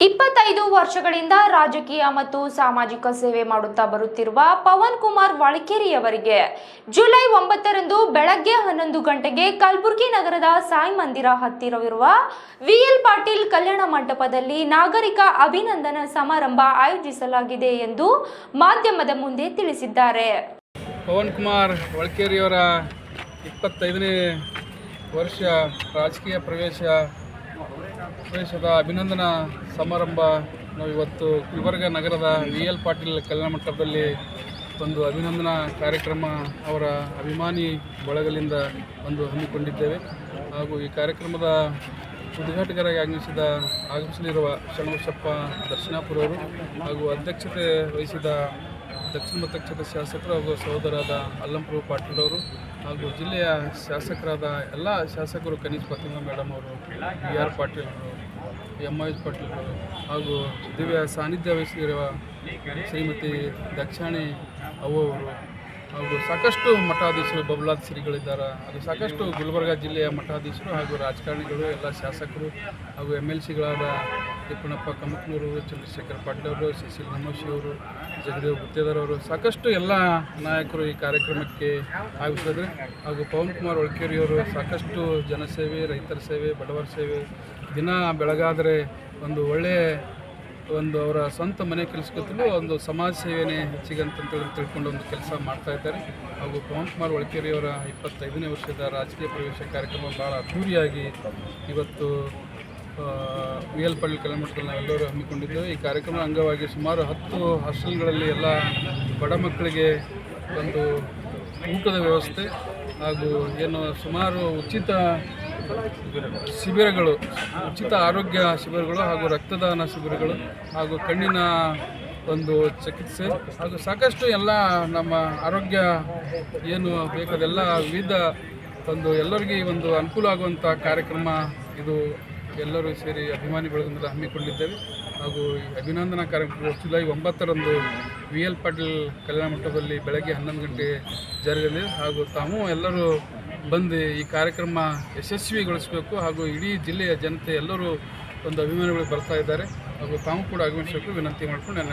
ಇಪ್ಪತ್ತೈದು ವರ್ಷಗಳಿಂದ ರಾಜಕೀಯ ಮತ್ತು ಸಾಮಾಜಿಕ ಸೇವೆ ಮಾಡುತ್ತಾ ಬರುತ್ತಿರುವ ಪವನ್ ಕುಮಾರ್ ವಾಳಕೇರಿಯವರಿಗೆ ಜುಲೈ ಒಂಬತ್ತರಂದು ಬೆಳಗ್ಗೆ ಹನ್ನೊಂದು ಗಂಟೆಗೆ ಕಲಬುರಗಿ ನಗರದ ಸಾಯಿ ಮಂದಿರ ಹತ್ತಿರವಿರುವ ವಿಎಲ್ ಪಾಟೀಲ್ ಕಲ್ಯಾಣ ಮಂಟಪದಲ್ಲಿ ನಾಗರಿಕ ಅಭಿನಂದನಾ ಸಮಾರಂಭ ಆಯೋಜಿಸಲಾಗಿದೆ ಎಂದು ಮಾಧ್ಯಮದ ಮುಂದೆ ತಿಳಿಸಿದ್ದಾರೆ. ಪವನ್ ಕುಮಾರ್ ವಾಳಕೇರಿಯವರ ಇಪ್ಪತ್ತೈದನೇ ವರ್ಷ ರಾಜಕೀಯ ಪ್ರವೇಶ ಪ್ರವೇಶದ ಅಭಿನಂದನಾ ಸಮಾರಂಭ. ನಾವು ಇವತ್ತು ಗುಲ್ಬರ್ಗ ನಗರದ ವಿ ಎಲ್ ಪಾಟೀಲ್ ಕಲ್ಯಾಣ ಮಂಟಪದಲ್ಲಿ ಒಂದು ಅಭಿನಂದನಾ ಕಾರ್ಯಕ್ರಮ ಅವರ ಅಭಿಮಾನಿ ಬಳಗಲಿಂದ ಒಂದು ಹಮ್ಮಿಕೊಂಡಿದ್ದೇವೆ. ಹಾಗೂ ಈ ಕಾರ್ಯಕ್ರಮದ ಉದ್ಘಾಟಕರಾಗಿ ಆಗಮಿಸಿದ ಆಗಮಿಸಲಿರುವ ಶರಣಬಸಪ್ಪ ದರ್ಶನಾಪುರವರು ಹಾಗೂ ಅಧ್ಯಕ್ಷತೆ ವಹಿಸಿದ ದಕ್ಷಿಣ ಮತಕ್ಷೇತ್ರದ ಶಾಸಕರು ಹಾಗೂ ಸಹೋದರಾದ ಅಲ್ಲಂಪ್ರಭು ಪಾಟೀಲ್ ಅವರು ಹಾಗೂ ಜಿಲ್ಲೆಯ ಶಾಸಕರಾದ ಎಲ್ಲ ಶಾಸಕರು ಕನೀಶ್ ಫಾತಿಮಾ ಮೇಡಮ್ ಅವರು, ಬಿ ಆರ್ ಪಾಟೀಲ್ ಅವರು ಎಂ ಐ ಪಾಟೀಲ್ ಅವರು ಹಾಗೂ ದಿವ್ಯ ಸಾನ್ನಿಧ್ಯ ವಹಿಸಿರುವ ಶ್ರೀಮತಿ ದಕ್ಷಾಣಿ ಅವರು ಹಾಗೂ ಸಾಕಷ್ಟು ಮಠಾಧೀಶರು ಬಬಲಾದ್ ಶ್ರೀಗಳಿದ್ದಾರೆ ಅದು ಸಾಕಷ್ಟು ಗುಲ್ಬರ್ಗ ಜಿಲ್ಲೆಯ ಮಠಾಧೀಶರು ಹಾಗೂ ರಾಜಕಾರಣಿಗಳು, ಎಲ್ಲ ಶಾಸಕರು ಹಾಗೂ ಎಂ ಎಲ್ ಸಿಗಳಾದ ತಿಪ್ಪಣ್ಣಪ್ಪ ಕಮಕ್ನೂರು ಚಂದ್ರಶೇಖರ್ ಪಾಟೀಲ್ ಅವರು ಸಿಸಿಲ್ ನಮೋಶಿ ಅವರು, ಜಗದೇವ್ ಗುತ್ತೇದಾರ್ ಅವರು, ಸಾಕಷ್ಟು ಎಲ್ಲ ನಾಯಕರು ಈ ಕಾರ್ಯಕ್ರಮಕ್ಕೆ ಆಗುತ್ತದೆ ಹಾಗೂ ಪವನ್ ಕುಮಾರ್ ಒಳಕೇರಿಯವರು ಸಾಕಷ್ಟು ಜನಸೇವೆ, ರೈತರ ಸೇವೆ, ಬಡವರ ಸೇವೆ. ದಿನ ಬೆಳಗಾದರೆ ಒಂದು ಒಳ್ಳೆಯ ಒಂದು ಅವರ ಸ್ವಂತ ಮನೆ ಕೆಲಸಕ್ಕೂ ಒಂದು ಸಮಾಜ ಸೇವೆನೇ ಹೆಚ್ಚಿಗೆ ಅಂತಂತೇಳಿ ತಿಳ್ಕೊಂಡು ಒಂದು ಕೆಲಸ ಮಾಡ್ತಾ ಇದ್ದಾರೆ. ಹಾಗೂ ಪವನ್ ಕುಮಾರ್ ಒಳಕೇರಿಯವರ ಇಪ್ಪತ್ತೈದನೇ ವರ್ಷದ ರಾಜಕೀಯ ಪ್ರವೇಶ ಕಾರ್ಯಕ್ರಮ ಭಾಳ ಅದ್ದೂರಿಯಾಗಿ ಇವತ್ತು ವಿ ಎಲ್ ಪಳ್ಳಿ ಕಲ್ಯಾಣಮಠದಲ್ಲಿ ಎಲ್ಲರೂ ಹಮ್ಮಿಕೊಂಡಿದ್ದೇವೆ. ಈ ಕಾರ್ಯಕ್ರಮದ ಅಂಗವಾಗಿ ಸುಮಾರು ಹತ್ತು ಹಾಸ್ಟೆಲ್ಗಳಲ್ಲಿ ಎಲ್ಲ ಬಡ ಮಕ್ಕಳಿಗೆ ಒಂದು ಊಟದ ವ್ಯವಸ್ಥೆ ಹಾಗೂ ಏನು ಸುಮಾರು ಉಚಿತ ಶಿಬಿರಗಳು, ಉಚಿತ ಆರೋಗ್ಯ ಶಿಬಿರಗಳು ಹಾಗೂ ರಕ್ತದಾನ ಶಿಬಿರಗಳು ಹಾಗೂ ಕಣ್ಣಿನ ಒಂದು ಚಿಕಿತ್ಸೆ ಹಾಗೂ ಸಾಕಷ್ಟು ಎಲ್ಲ ನಮ್ಮ ಆರೋಗ್ಯ ಏನು ಬೇಕಾದೆಲ್ಲ ವಿವಿಧ ಒಂದು ಎಲ್ಲರಿಗೆ ಒಂದು ಅನುಕೂಲ ಆಗುವಂಥ ಕಾರ್ಯಕ್ರಮ ಇದು ಎಲ್ಲರೂ ಸೇರಿ ಅಭಿಮಾನಿ ಬಳಗದಿಂದ ಹಮ್ಮಿಕೊಂಡಿದ್ದೇವೆ. ಹಾಗೂ ಈ ಅಭಿನಂದನಾ ಕಾರ್ಯಕ್ರಮ ಜುಲೈ ಒಂಬತ್ತರಂದು ವಿ ಎಲ್ ಪಾಟೀಲ್ ಕಲ್ಯಾಣ ಮಂಟಪದಲ್ಲಿ ಬೆಳಗ್ಗೆ ಹನ್ನೊಂದು ಗಂಟೆ ಜರುಗಲಿದೆ. ಹಾಗೂ ತಾವು ಎಲ್ಲರೂ ಬಂದು ಈ ಕಾರ್ಯಕ್ರಮ ಯಶಸ್ವಿಗೊಳಿಸಬೇಕು ಹಾಗೂ ಇಡೀ ಜಿಲ್ಲೆಯ ಜನತೆ ಎಲ್ಲರೂ ಒಂದು ಅಭಿಮಾನಿಗಳು ಬರ್ತಾ ಇದ್ದಾರೆ ಹಾಗೂ ತಾವು ಕೂಡ ಆಗಮಿಸಬೇಕು, ವಿನಂತಿ ಮಾಡಿಕೊಂಡು